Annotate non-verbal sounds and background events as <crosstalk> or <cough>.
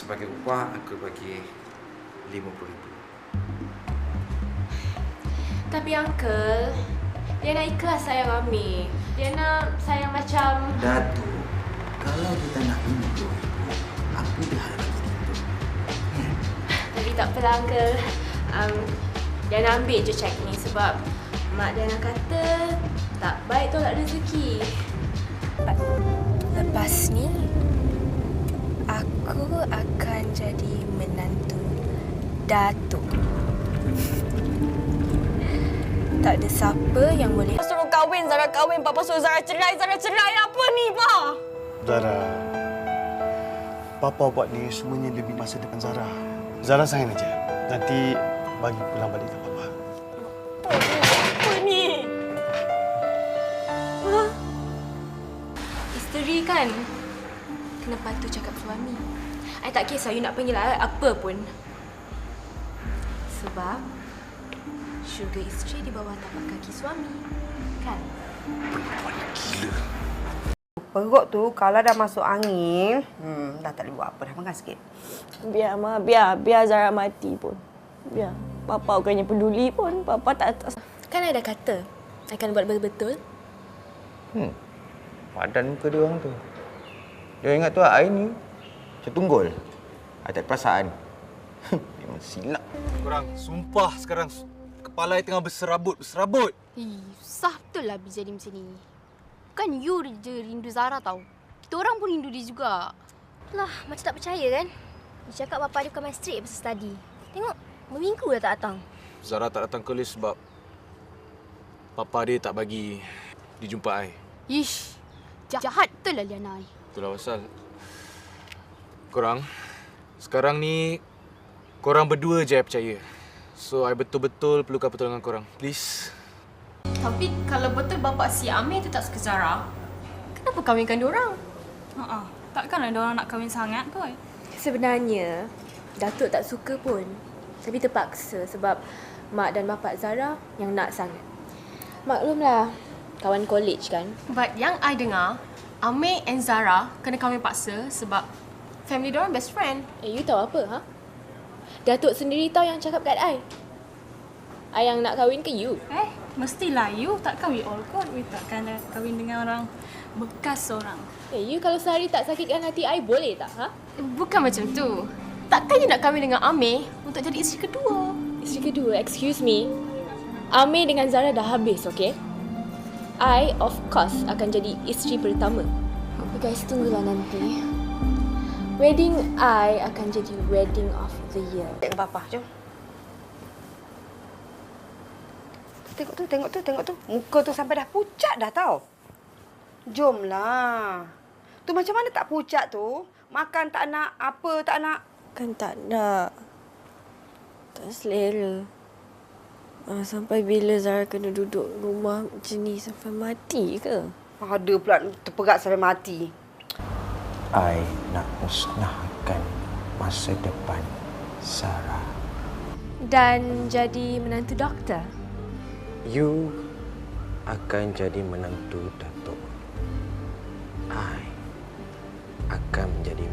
sebagai upah aku bagi RM50,000. Tapi Uncle, dia nak ikhlas sayang Amir. Dia nak sayang macam... Datuk, kalau kita nak RM50,000, apa dia harap kita? Tapi tak apalah Uncle. Um, dia nak ambil je cek ni sebab mak dia nak kata tak baik tolak rezeki. Lepas ni, aku akan jadi menantu Datuk. <laughs> Tak ada siapa yang boleh Suruh kahwin, Zara kahwin. Papa suruh Zara cerai, Zara cerai. Apa ni, Pa? Zara, Papa buat ni semuanya demi masa depan Zara. Zara sayang aja. Nanti bagi pulang balik ke Papa. Apa ni? Isteri kan Kena patuh cakap suami I tak kisah you nak panggil I apa pun Sebab Syurga isteri di bawah tapak kaki suami Kan? Perut tu kalau dah masuk angin, hmm, dah tak boleh buat apa dah. Makan sikit. Biar, Ma. Biar. Biar Zara mati pun. Biar. Papa bukannya peduli pun. Papa tak atas. Kan I dah kata I akan buat betul-betul Hmm. Padan muka dia orang tu. Dia ingat tu I ni macam tunggul. I tak ada perasaan. Memang silap. Korang sumpah sekarang kepala I tengah berserabut, berserabut. Ih, susah betul lah Abi jadi macam ni. Bukan you je rindu Zara tau. Kita orang pun rindu dia juga. Lah, macam tak percaya kan? Dia cakap bapa dia bukan main straight pasal study. Tengok, berminggu dah tak datang. Zara tak datang kelas sebab papa dia tak bagi dijumpa I. Ish, jahat betul lah Liana ni. Itulah pasal. Korang, sekarang ni korang berdua je I percaya. So, I betul-betul perlukan pertolongan korang. Please. Tapi kalau betul bapak si Amir tu tak suka Zara, kenapa kahwinkan diorang? Ha Takkanlah dia orang nak kahwin sangat kot. Sebenarnya Datuk tak suka pun Tapi terpaksa sebab Mak dan bapak Zara yang nak sangat Maklumlah Kawan college kan But yang I dengar, Amir and Zara kena kahwin paksa sebab family diorang best friend. Eh you tahu apa ha? Datuk sendiri tahu yang cakap kat I I yang nak kahwin ke you Eh, mestilah you takkan we all kot. We takkan kahwin dengan orang bekas orang. Eh you kalau sehari tak sakitkan hati I boleh tak ha? Bukan macam tu. Takkan you nak kahwin dengan Amir untuk jadi isteri kedua? Isteri kedua, excuse me Amir dengan Zara dah habis, okay? I, of course, akan jadi isteri pertama. You guys tunggulah nanti. Wedding I akan jadi wedding of the year. Tengok papa, jom. Tengok tu, tengok tu, tengok tu. Muka tu sampai dah pucat dah tau. Jomlah. Tu macam mana tak pucat tu? Makan tak nak, apa tak nak. Kan tak nak. Tak selera. Ah, sampai bila Zara kena duduk rumah macam ni sampai mati ke? Ada pula terpegat sampai mati. I nak musnahkan masa depan Sarah. Dan jadi menantu doktor. You akan jadi menantu Datuk. I akan menjadi